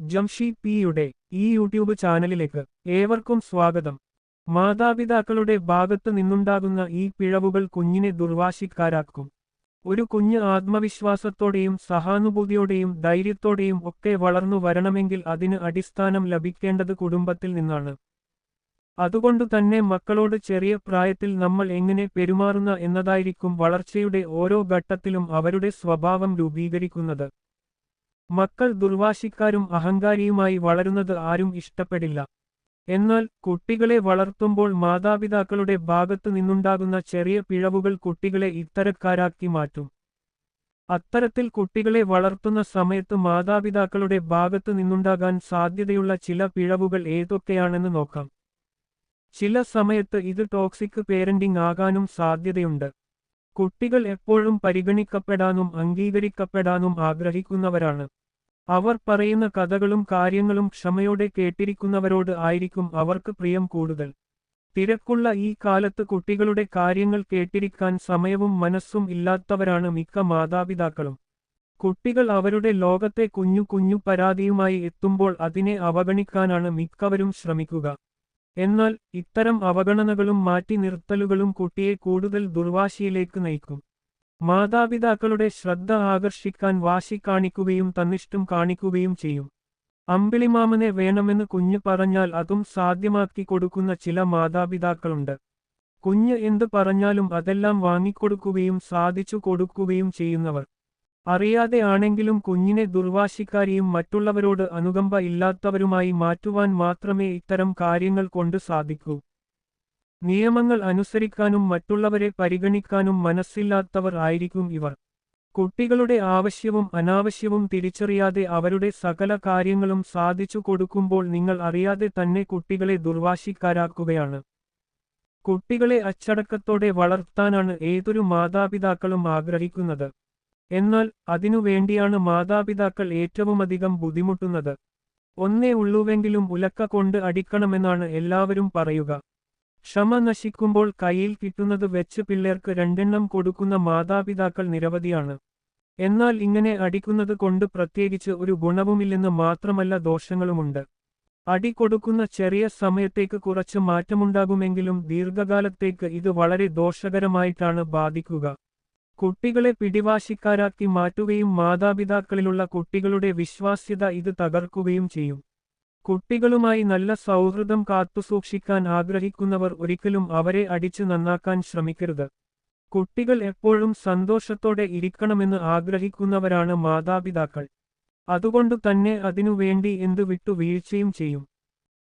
ജംഷി പിയുടെ ഈ യൂട്യൂബ് ചാനലിലേക്ക് ഏവർക്കും സ്വാഗതം. മാതാപിതാക്കളുടെ ഭാഗത്തു നിന്നുണ്ടാകുന്ന ഈ പിഴവുകൾ കുഞ്ഞിനെ ദുർവാശിക്കാരാക്കും. ഒരു കുഞ്ഞ് ആത്മവിശ്വാസത്തോടെയും സഹാനുഭൂതിയോടെയും ധൈര്യത്തോടെയും ഒക്കെ വളർന്നു വരണമെങ്കിൽ അതിന് അടിസ്ഥാനം ലഭിക്കേണ്ടത് കുടുംബത്തിൽ നിന്നാണ്. അതുകൊണ്ടു തന്നെ മക്കളോട് ചെറിയ പ്രായത്തിൽ നമ്മൾ എങ്ങനെ പെരുമാറുന്ന എന്നതായിരിക്കും വളർച്ചയുടെ ഓരോ ഘട്ടത്തിലും അവരുടെ സ്വഭാവം രൂപീകരിക്കുന്നത്. മക്കൾ ദുർവാശിക്കാരും അഹങ്കാരിയുമായി വളരുന്നത് ആരും ഇഷ്ടപ്പെടില്ല. എന്നാൽ കുട്ടികളെ വളർത്തുമ്പോൾ മാതാപിതാക്കളുടെ ഭാഗത്തു നിന്നുണ്ടാകുന്ന ചെറിയ പിഴവുകൾ കുട്ടികളെ ഇത്തരക്കാരാക്കി മാറ്റും. അത്തരത്തിൽ കുട്ടികളെ വളർത്തുന്ന സമയത്ത് മാതാപിതാക്കളുടെ ഭാഗത്തു നിന്നുണ്ടാകാൻ സാധ്യതയുള്ള ചില പിഴവുകൾ ഏതൊക്കെയാണെന്ന് നോക്കാം. ചില സമയത്ത് ഇത് ടോക്സിക് പേരന്റിംഗ് ആകാനും സാധ്യതയുണ്ട്. കുട്ടികൾ എപ്പോഴും പരിഗണിക്കപ്പെടാനും അംഗീകരിക്കപ്പെടാനും ആഗ്രഹിക്കുന്നവരാണ്. അവർ പറയുന്ന കഥകളും കാര്യങ്ങളും ക്ഷമയോടെ കേട്ടിരിക്കുന്നവരോട് ആയിരിക്കും അവർക്ക് പ്രിയം കൂടുതൽ. തിരക്കുള്ള ഈ കാലത്ത് കുട്ടികളുടെ കാര്യങ്ങൾ കേട്ടിരിക്കാൻ സമയവും മനസ്സും ഇല്ലാത്തവരാണ് മിക്ക മാതാപിതാക്കളും. കുട്ടികൾ അവരുടെ ലോകത്തെ കുഞ്ഞു കുഞ്ഞു പരാതിയുമായി എത്തുമ്പോൾ അതിനെ അവഗണിക്കാനാണ് മിക്കവരും ശ്രമിക്കുക. എന്നാൽ ഇത്തരം അവഗണനകളും മാറ്റി നിർത്തലുകളും കുട്ടിയെ കൂടുതൽ ദുർവാശിയിലേക്ക് നയിക്കും. മാതാപിതാക്കളുടെ ശ്രദ്ധ ആകർഷിക്കാൻ വാശി കാണിക്കുകയും തന്നിഷ്ടം കാണിക്കുകയും ചെയ്യും. അമ്പിളിമാമനെ വേണമെന്ന് കുഞ്ഞ് പറഞ്ഞാൽ അതും സാധ്യമാക്കി കൊടുക്കുന്ന ചില മാതാപിതാക്കളുണ്ട്. കുഞ്ഞ് എന്ത് പറഞ്ഞാലും അതെല്ലാം വാങ്ങിക്കൊടുക്കുകയും സാധിച്ചു കൊടുക്കുകയും ചെയ്യുന്നവർ. അറിയാതെ ആണെങ്കിലും കുഞ്ഞിനെ ദുർവാശിക്കാരിയും മറ്റുള്ളവരോട് അനുകമ്പ ഇല്ലാത്തവരുമായി മാറ്റുവാൻ മാത്രമേ ഇത്തരം കാര്യങ്ങൾ കൊണ്ട് സാധിക്കൂ. നിയമങ്ങൾ അനുസരിക്കാനും മറ്റുള്ളവരെ പരിഗണിക്കാനും മനസ്സില്ലാത്തവർ ആയിരിക്കും ഇവർ. കുട്ടികളുടെ ആവശ്യവും അനാവശ്യവും തിരിച്ചറിയാതെ അവരുടെ സകല കാര്യങ്ങളും സാധിച്ചു കൊടുക്കുമ്പോൾ നിങ്ങൾ അറിയാതെ തന്നെ കുട്ടികളെ ദുർവാശിക്കാരാക്കുകയാണ്. കുട്ടികളെ അച്ചടക്കത്തോടെ വളർത്താനാണ് ഏതൊരു മാതാപിതാക്കളും ആഗ്രഹിക്കുന്നത്. എന്നാൽ അതിനുവേണ്ടിയാണ് മാതാപിതാക്കൾ ഏറ്റവുമധികം ബുദ്ധിമുട്ടുന്നത്. ഒന്നേ ഉള്ളൂവെങ്കിലും ഉലക്ക കൊണ്ട് അടിക്കണമെന്നാണ് എല്ലാവരും പറയുക. ക്ഷമ നശിക്കുമ്പോൾ കയ്യിൽ കിട്ടുന്നത് വെച്ച് പിള്ളേർക്ക് രണ്ടെണ്ണം കൊടുക്കുന്ന മാതാപിതാക്കൾ നിരവധിയാണ്. എന്നാൽ ഇങ്ങനെ അടിക്കുന്നത് കൊണ്ട് പ്രത്യേകിച്ച് ഒരു ഗുണവുമില്ലെന്ന് മാത്രമല്ല ദോഷങ്ങളുമുണ്ട്. അടി കൊടുക്കുന്ന ചെറിയ സമയത്തേക്ക് കുറച്ച് മാറ്റമുണ്ടാകുമെങ്കിലും ദീർഘകാലത്തേക്ക് ഇത് വളരെ ദോഷകരമായിട്ടാണ് ബാധിക്കുക. കുട്ടികളെ പിടിവാശിക്കാരാക്കി മാറ്റുകയും മാതാപിതാക്കളിലുള്ള കുട്ടികളുടെ വിശ്വാസ്യത ഇത് തകർക്കുകയും ചെയ്യും. കുട്ടികളുമായി നല്ല സൗഹൃദം കാത്തുസൂക്ഷിക്കാൻ ആഗ്രഹിക്കുന്നവർ ഒരിക്കലും അവരെ അടിച്ചു നന്നാക്കാൻ ശ്രമിക്കരുത്. കുട്ടികൾ എപ്പോഴും സന്തോഷത്തോടെ ഇരിക്കണമെന്ന് ആഗ്രഹിക്കുന്നവരാണ് മാതാപിതാക്കൾ. അതുകൊണ്ടു തന്നെ അതിനുവേണ്ടി എന്തു വിട്ടു വീഴ്ചയും ചെയ്യും.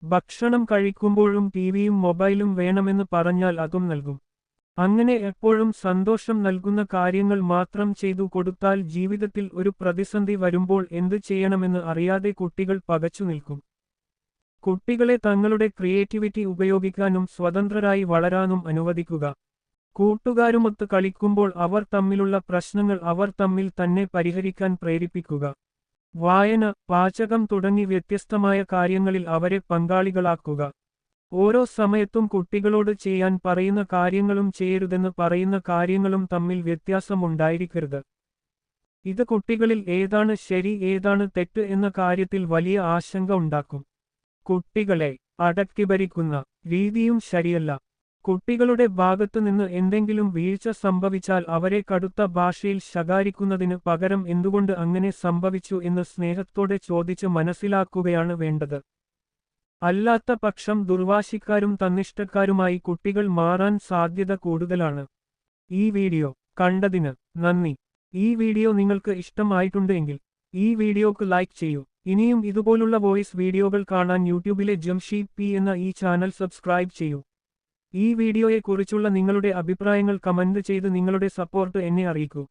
ഭക്ഷണം കഴിക്കുമ്പോഴും ടിവിയും മൊബൈലും വേണമെന്ന് പറഞ്ഞാൽ അതും നൽകും. അങ്ങനെ എപ്പോഴും സന്തോഷം നൽകുന്ന കാര്യങ്ങൾ മാത്രം ചെയ്തു കൊടുത്താൽ ജീവിതത്തിൽ ഒരു പ്രതിസന്ധി വരുമ്പോൾ എന്തു ചെയ്യണമെന്ന് അറിയാതെ കുട്ടികൾ പകച്ചു നിൽക്കും. കുട്ടികളെ തങ്ങളുടെ ക്രിയേറ്റിവിറ്റി ഉപയോഗിക്കാനും സ്വതന്ത്രരായി വളരാനും അനുവദിക്കുക. കൂട്ടുകാരുമൊത്ത് കളിക്കുമ്പോൾ അവർ തമ്മിലുള്ള പ്രശ്നങ്ങൾ അവർ തമ്മിൽ തന്നെ പരിഹരിക്കാൻ പ്രേരിപ്പിക്കുക. വായന പാചകം തുടങ്ങി വ്യത്യസ്തമായ കാര്യങ്ങളിൽ അവരെ പങ്കാളികളാക്കുക. ഓരോ സമയത്തും കുട്ടികളോട് ചെയ്യാൻ പറയുന്ന കാര്യങ്ങളും ചെയ്യരുതെന്ന് പറയുന്ന കാര്യങ്ങളും തമ്മിൽ വ്യത്യാസമുണ്ടായിരിക്കരുത്. ഇത് കുട്ടികളിൽ ഏതാണ് ശരി ഏതാണ് തെറ്റ് എന്ന കാര്യത്തിൽ വലിയ ആശങ്ക ഉണ്ടാക്കും. കുട്ടികളെ അടക്കിഭരിക്കുന്ന രീതിയും ശരിയല്ല. കുട്ടികളുടെ ഭാഗത്തുനിന്ന് എന്തെങ്കിലും വീഴ്ച സംഭവിച്ചാൽ അവരെ കടുത്ത ഭാഷയിൽ ശകാരിക്കുന്നതിന് പകരം എന്തുകൊണ്ട് അങ്ങനെ സംഭവിച്ചു എന്ന് സ്നേഹത്തോടെ ചോദിച്ച് മനസ്സിലാക്കുകയാണ് വേണ്ടത്. അല്ലാത്ത പക്ഷം ദുർവാശിക്കാരും തന്നിഷ്ടക്കാരുമായി കുട്ടികൾ മാറാൻ സാധ്യത കൂടുതലാണ്. ഈ വീഡിയോ കണ്ടതിന് നന്ദി. ഈ വീഡിയോ നിങ്ങൾക്ക് ഇഷ്ടമായിട്ടുണ്ടെങ്കിൽ ഈ വീഡിയോക്ക് ലൈക്ക് ചെയ്യൂ. ഇനിയും ഇതുപോലുള്ള വോയിസ് വീഡിയോകൾ കാണാൻ യൂട്യൂബിലെ ജംഷി പി എന്ന ഈ ചാനൽ സബ്സ്ക്രൈബ് ചെയ്യൂ. ഈ വീഡിയോയെക്കുറിച്ചുള്ള നിങ്ങളുടെ അഭിപ്രായങ്ങൾ കമന്റ് ചെയ്ത് നിങ്ങളുടെ സപ്പോർട്ട് എന്നെ അറിയിക്കൂ.